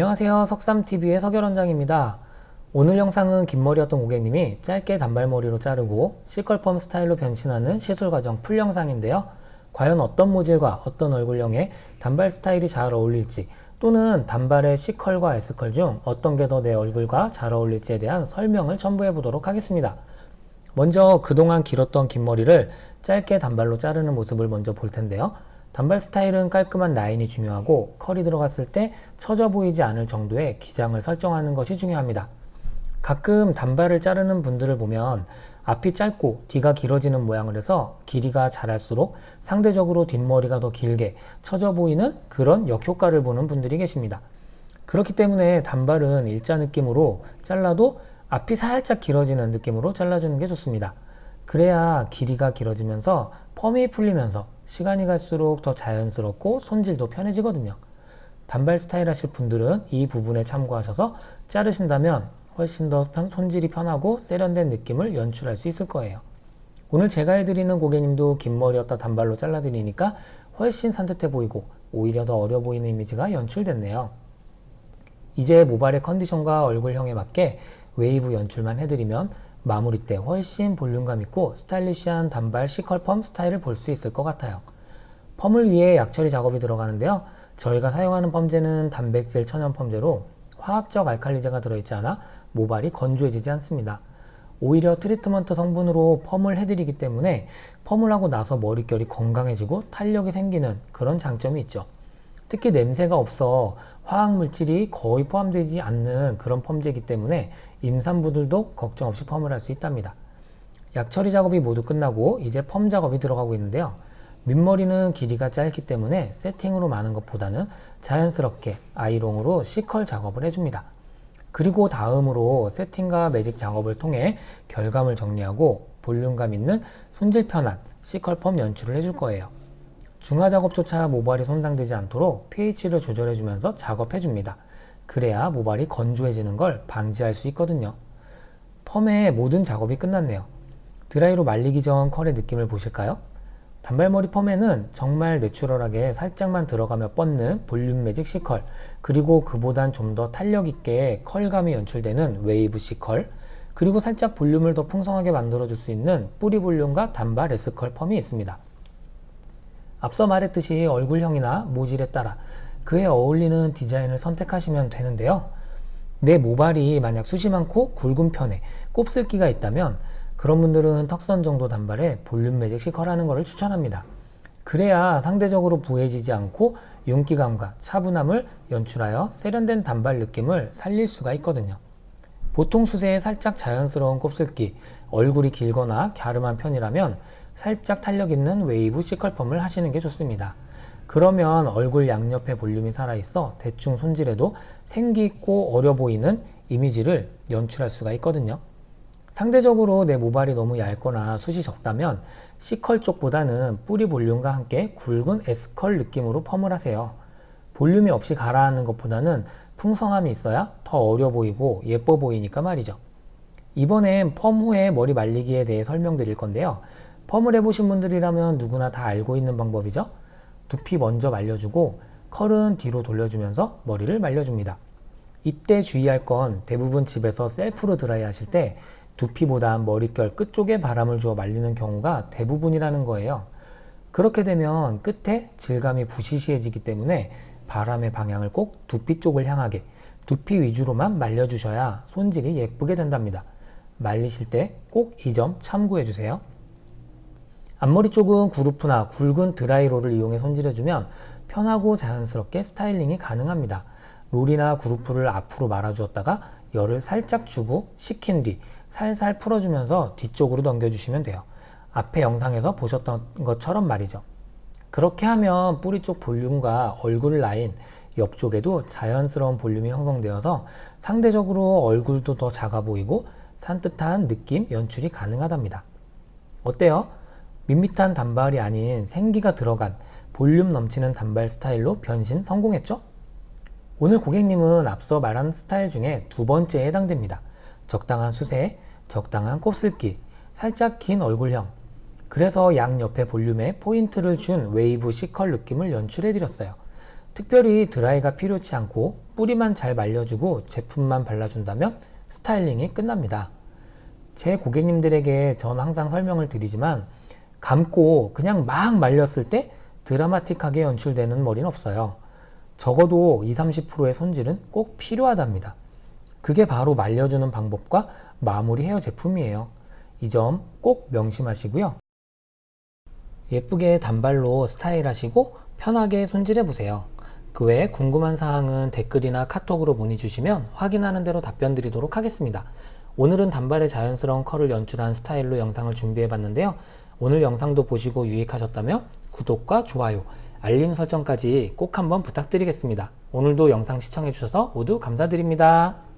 안녕하세요. 석삼TV의 석열원장입니다. 오늘 영상은 긴 머리였던 고객님이 짧게 단발머리로 자르고 C컬펌 스타일로 변신하는 시술 과정 풀 영상인데요. 과연 어떤 모질과 어떤 얼굴형에 단발 스타일이 잘 어울릴지 또는 단발의 C컬과 S컬 중 어떤 게 더 내 얼굴과 잘 어울릴지에 대한 설명을 첨부해 보도록 하겠습니다. 먼저 그동안 길었던 긴 머리를 짧게 단발로 자르는 모습을 먼저 볼 텐데요. 단발 스타일은 깔끔한 라인이 중요하고 컬이 들어갔을 때 처져 보이지 않을 정도의 기장을 설정하는 것이 중요합니다. 가끔 단발을 자르는 분들을 보면 앞이 짧고 뒤가 길어지는 모양을 해서 길이가 자랄수록 상대적으로 뒷머리가 더 길게 처져 보이는 그런 역효과를 보는 분들이 계십니다. 그렇기 때문에 단발은 일자 느낌으로 잘라도 앞이 살짝 길어지는 느낌으로 잘라주는 게 좋습니다. 그래야 길이가 길어지면서 펌이 풀리면서 시간이 갈수록 더 자연스럽고 손질도 편해지거든요. 단발 스타일 하실 분들은 이 부분에 참고하셔서 자르신다면 훨씬 더 편- 손질이 편하고 세련된 느낌을 연출할 수 있을 거예요. 오늘 제가 해드리는 고객님도 긴 머리였다 단발로 잘라드리니까 훨씬 산뜻해 보이고 오히려 더 어려 보이는 이미지가 연출됐네요. 이제 모발의 컨디션과 얼굴형에 맞게 웨이브 연출만 해드리면 마무리 때 훨씬 볼륨감 있고 스타일리시한 단발 C컬펌 스타일을 볼 수 있을 것 같아요. 펌을 위해 약처리 작업이 들어가는데요. 저희가 사용하는 펌제는 단백질 천연 펌제로 화학적 알칼리제가 들어있지 않아 모발이 건조해지지 않습니다. 오히려 트리트먼트 성분으로 펌을 해드리기 때문에 펌을 하고 나서 머릿결이 건강해지고 탄력이 생기는 그런 장점이 있죠. 특히 냄새가 없어 화학 물질이 거의 포함되지 않는 그런 펌제이기 때문에 임산부들도 걱정 없이 펌을 할 수 있답니다. 약 처리 작업이 모두 끝나고 이제 펌 작업이 들어가고 있는데요. 밑머리는 길이가 짧기 때문에 세팅으로 많은 것보다는 자연스럽게 아이롱으로 C컬 작업을 해줍니다. 그리고 다음으로 세팅과 매직 작업을 통해 결감을 정리하고 볼륨감 있는 손질 편한 C컬 펌 연출을 해줄 거예요. 중화 작업조차 모발이 손상되지 않도록 pH를 조절해주면서 작업해줍니다. 그래야 모발이 건조해지는 걸 방지할 수 있거든요. 펌의 모든 작업이 끝났네요. 드라이로 말리기 전 컬의 느낌을 보실까요? 단발머리 펌에는 정말 내추럴하게 살짝만 들어가며 뻗는 볼륨 매직 C컬 그리고 그보단 좀 더 탄력 있게 컬감이 연출되는 웨이브 C컬 그리고 살짝 볼륨을 더 풍성하게 만들어줄 수 있는 뿌리 볼륨과 단발 S컬 펌이 있습니다. 앞서 말했듯이 얼굴형이나 모질에 따라 그에 어울리는 디자인을 선택하시면 되는데요. 내 모발이 만약 숱이 많고 굵은 편에 곱슬기가 있다면 그런 분들은 턱선 정도 단발에 볼륨 매직 C컬하는 것을 추천합니다. 그래야 상대적으로 부해지지 않고 윤기감과 차분함을 연출하여 세련된 단발 느낌을 살릴 수가 있거든요. 보통 수세에 살짝 자연스러운 곱슬기, 얼굴이 길거나 갸름한 편이라면 살짝 탄력 있는 웨이브 C컬펌을 하시는 게 좋습니다. 그러면 얼굴 양옆에 볼륨이 살아있어 대충 손질해도 생기 있고 어려 보이는 이미지를 연출할 수가 있거든요. 상대적으로 내 모발이 너무 얇거나 숱이 적다면 C컬 쪽보다는 뿌리 볼륨과 함께 굵은 S컬 느낌으로 펌을 하세요. 볼륨이 없이 가라앉는 것보다는 풍성함이 있어야 더 어려 보이고 예뻐 보이니까 말이죠. 이번엔 펌 후에 머리 말리기에 대해 설명드릴 건데요. 펌을 해보신 분들이라면 누구나 다 알고 있는 방법이죠. 두피 먼저 말려주고 컬은 뒤로 돌려주면서 머리를 말려줍니다. 이때 주의할 건 대부분 집에서 셀프로 드라이 하실 때 두피보다 머릿결 끝쪽에 바람을 주어 말리는 경우가 대부분이라는 거예요. 그렇게 되면 끝에 질감이 부시시해지기 때문에 바람의 방향을 꼭 두피 쪽을 향하게 두피 위주로만 말려주셔야 손질이 예쁘게 된답니다. 말리실 때 꼭 이 점 참고해 주세요. 앞머리 쪽은 구루프나 굵은 드라이롤을 이용해 손질해주면 편하고 자연스럽게 스타일링이 가능합니다. 롤이나 구루프를 앞으로 말아주었다가 열을 살짝 주고 식힌 뒤 살살 풀어주면서 뒤쪽으로 넘겨주시면 돼요. 앞에 영상에서 보셨던 것처럼 말이죠. 그렇게 하면 뿌리 쪽 볼륨과 얼굴 라인 옆쪽에도 자연스러운 볼륨이 형성되어서 상대적으로 얼굴도 더 작아 보이고 산뜻한 느낌 연출이 가능하답니다. 어때요? 밋밋한 단발이 아닌 생기가 들어간 볼륨 넘치는 단발 스타일로 변신 성공했죠? 오늘 고객님은 앞서 말한 스타일 중에 두 번째에 해당됩니다. 적당한 수세, 적당한 곱슬기, 살짝 긴 얼굴형. 그래서 양 옆에 볼륨에 포인트를 준 웨이브 C컬 느낌을 연출해 드렸어요. 특별히 드라이가 필요치 않고 뿌리만 잘 말려주고 제품만 발라준다면 스타일링이 끝납니다. 제 고객님들에게 전 항상 설명을 드리지만 감고 그냥 막 말렸을 때 드라마틱하게 연출되는 머리는 없어요. 적어도 20, 30%의 손질은 꼭 필요하답니다. 그게 바로 말려주는 방법과 마무리 헤어 제품이에요. 이 점 꼭 명심하시고요. 예쁘게 단발로 스타일하시고 편하게 손질해 보세요. 그 외에 궁금한 사항은 댓글이나 카톡으로 문의 주시면 확인하는 대로 답변 드리도록 하겠습니다. 오늘은 단발의 자연스러운 컬을 연출한 스타일로 영상을 준비해 봤는데요. 오늘 영상도 보시고 유익하셨다면 구독과 좋아요, 알림 설정까지 꼭 한번 부탁드리겠습니다. 오늘도 영상 시청해 주셔서 모두 감사드립니다.